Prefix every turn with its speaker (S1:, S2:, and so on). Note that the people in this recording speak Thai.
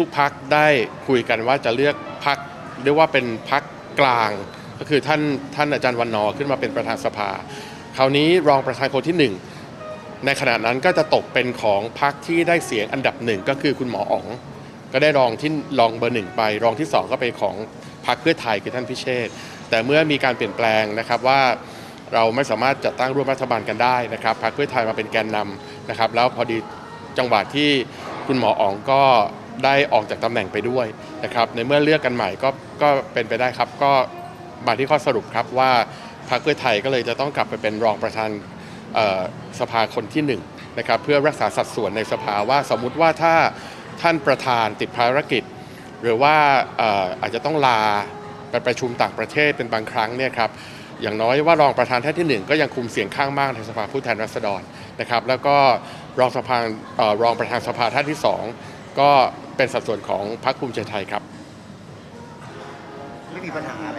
S1: ทุกๆพักได้คุยกันว่าจะเลือกพักเรียกว่าเป็นพักกลาง ก็คือท่านท่านอาจารย์วันนอขึ้นมาเป็นประธานสภา คราวนี้รองประธานคนที่หนึ่งในขณะนั้นก็จะตกเป็นของพรรคที่ได้เสียงอันดับหนึ่งก็คือคุณหมออ๋อง ก็ได้รองที่รองเบอร์หนึ่งไป รองที่สองก็เป็นของพรรคเพื่อไทยคือท่านพิเชษแต่เมื่อมีการเปลี่ยนแปลงนะครับว่าเราไม่สามารถจัดตั้งร่วมรัฐบาลกันได้นะครับพรรคเพื่อไทยมาเป็นแกนนำนะครับ แล้วพอดีจังหวะที่ คุณหมออ๋องก็ได้ออกจากตำแหน่งไปด้วยนะครับ ในเมื่อเลือกกันใหม่ก็ก็เป็นไปได้ครับ ก็มาที่ข้อสรุปครับว่าพรรคเพื่อไทยก็เลยจะต้องกลับไปเป็นรองประธานสภาคนที่1นะครับเพื่อรักษาสัดส่วนในสภาว่าสมมุติว่าถ้าท่านประธานติดภารกิจ หรือว่าเอ่ออาจจะต้องลาไปประชุมต่างประเทศเป็นบางครั้งเนี่ยครับอย่างน้อยว่ารองประธานท่านที่ 1 ก็ยังคุมเสียงข้างมากในสภาผู้แทนราษฎรนะครับ แล้วก็ รองสภาอรองประธานสภาท่านที่สองก็เป็นสัดส่วนของพรรคภูมิใจไทยครับ
S2: ไม่มีปัญหาอะไร